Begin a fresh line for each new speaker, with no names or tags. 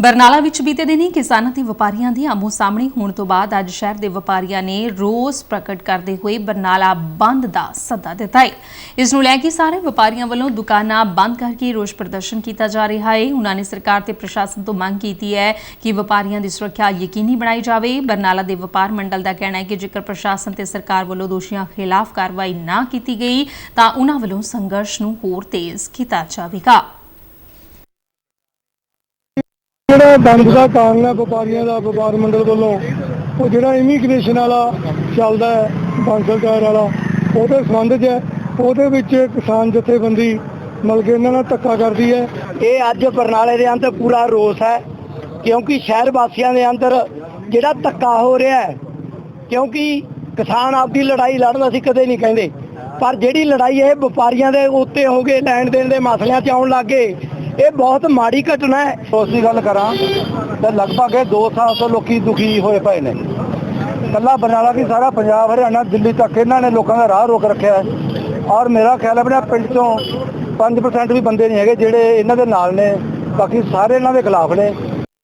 ਬਰਨਾਲਾ ਵਿੱਚ ਬੀਤੇ ਦਿਨੀ ਕਿਸਾਨਾਂ ਤੇ ਵਪਾਰੀਆਂ ਦੀ ਆਮੋ ਸਾਹਮਣੇ ਹੋਣ ਤੋਂ ਬਾਅਦ ਅੱਜ ਸ਼ਹਿਰ ਦੇ ਵਪਾਰੀਆਂ ਨੇ ਰੋਸ ਪ੍ਰਗਟ ਕਰਦੇ ਹੋਏ ਬਰਨਾਲਾ ਬੰਦ ਦਾ ਸੱਦਾ ਦਿੱਤਾ ਹੈ ਇਸ ਨੂੰ ਲੈ ਕੇ ਸਾਰੇ ਵਪਾਰੀਆਂ ਵੱਲੋਂ ਦੁਕਾਨਾਂ ਬੰਦ ਕਰਕੇ ਰੋਸ ਪ੍ਰਦਰਸ਼ਨ ਕੀਤਾ ਜਾ ਰਿਹਾ ਹੈ ਉਹਨਾਂ ਨੇ ਸਰਕਾਰ ਤੇ ਪ੍ਰਸ਼ਾਸਨ ਤੋਂ ਮੰਗ ਕੀਤੀ ਹੈ ਕਿ ਵਪਾਰੀਆਂ ਦੀ ਸੁਰੱਖਿਆ ਯਕੀਨੀ ਬਣਾਈ ਜਾਵੇ। ਬਰਨਾਲਾ ਦੇ ਵਪਾਰ ਮੰਡਲ ਦਾ ਕਹਿਣਾ ਹੈ ਕਿ ਜੇਕਰ ਪ੍ਰਸ਼ਾਸਨ ਤੇ ਸਰਕਾਰ ਵੱਲੋਂ ਦੋਸ਼ੀਆਂ ਖਿਲਾਫ ਕਾਰਵਾਈ ਨਾ ਕੀਤੀ ਗਈ, ਤਾਂ ਉਹਨਾਂ ਵੱਲੋਂ ਸੰਘਰਸ਼ ਨੂੰ ਹੋਰ ਤੇਜ਼ ਕੀਤਾ ਜਾਵੇਗਾ।
ਜਿਹੜਾ ਬੰਦ ਦਾ ਕਾਰਨ ਹੈ ਵਪਾਰੀਆਂ ਦਾ, ਵਪਾਰ ਮੰਡਲ ਵੱਲੋਂ, ਉਹ ਜਿਹੜਾ ਇਮੀਗ੍ਰੇਸ਼ਨ ਵਾਲਾ ਚੱਲਦਾ ਹੈ, ਬੰਦ ਵਾਲਾ ਉਹਦੇ ਸੰਬੰਧ 'ਚ ਹੈ। ਉਹਦੇ ਵਿੱਚ ਕਿਸਾਨ ਜਥੇਬੰਦੀ ਮਿਲ ਕੇ ਇਹਨਾਂ ਨਾਲ ਧੱਕਾ ਕਰਦੀ ਹੈ।
ਇਹ ਅੱਜ ਬਰਨਾਲੇ ਦੇ ਅੰਦਰ ਪੂਰਾ ਰੋਸ ਹੈ, ਕਿਉਂਕਿ ਸ਼ਹਿਰ ਵਾਸੀਆਂ ਦੇ ਅੰਦਰ ਜਿਹੜਾ ਧੱਕਾ ਹੋ ਰਿਹਾ ਹੈ, ਕਿਉਂਕਿ ਕਿਸਾਨ ਆਪਦੀ ਲੜਾਈ ਲੜਨ ਅਸੀਂ ਕਦੇ ਨਹੀਂ ਕਹਿੰਦੇ। ਪਰ ਜਿਹੜੀ ਲੜਾਈ ਇਹ ਵਪਾਰੀਆਂ ਦੇ ਉੱਤੇ ਹੋ ਗਏ ਲੈਣ ਦੇਣ ਦੇ ਮਸਲਿਆਂ 'ਚ ਆਉਣ ਲੱਗੇ ਇਹ ਬਹੁਤ ਮਾੜੀ ਘਟਨਾ ਹੈ।
ਉਸ ਦੀ ਗੱਲ ਕਰਾਂ ਤਾਂ ਲਗਭਗ ਇਹ 2 ਸਾਲ ਤੋਂ ਲੋਕੀ ਦੁਖੀ ਹੋਏ ਪਏ ਨੇ। ਕੱਲਾ ਬਰਨਾਲਾ ਵੀ ਸਾਰਾ ਪੰਜਾਬ, ਹਰਿਆਣਾ, ਦਿੱਲੀ ਤੱਕ ਇਹਨਾਂ ਨੇ ਲੋਕਾਂ ਦਾ ਰਾਹ ਰੋਕ ਰੱਖਿਆ ਹੈ। ਔਰ ਮੇਰਾ ਖਿਆਲ ਹੈ ਆਪਣੇ ਪਿੰਡ ਤੋਂ 5% ਵੀ ਬੰਦੇ ਨਹੀਂ ਹੈਗੇ ਜਿਹੜੇ ਇਹਨਾਂ ਦੇ ਨਾਲ ਨੇ। ਬਾਕੀ ਸਾਰੇ ਇਹਨਾਂ ਦੇ ਖਿਲਾਫ ਨੇ।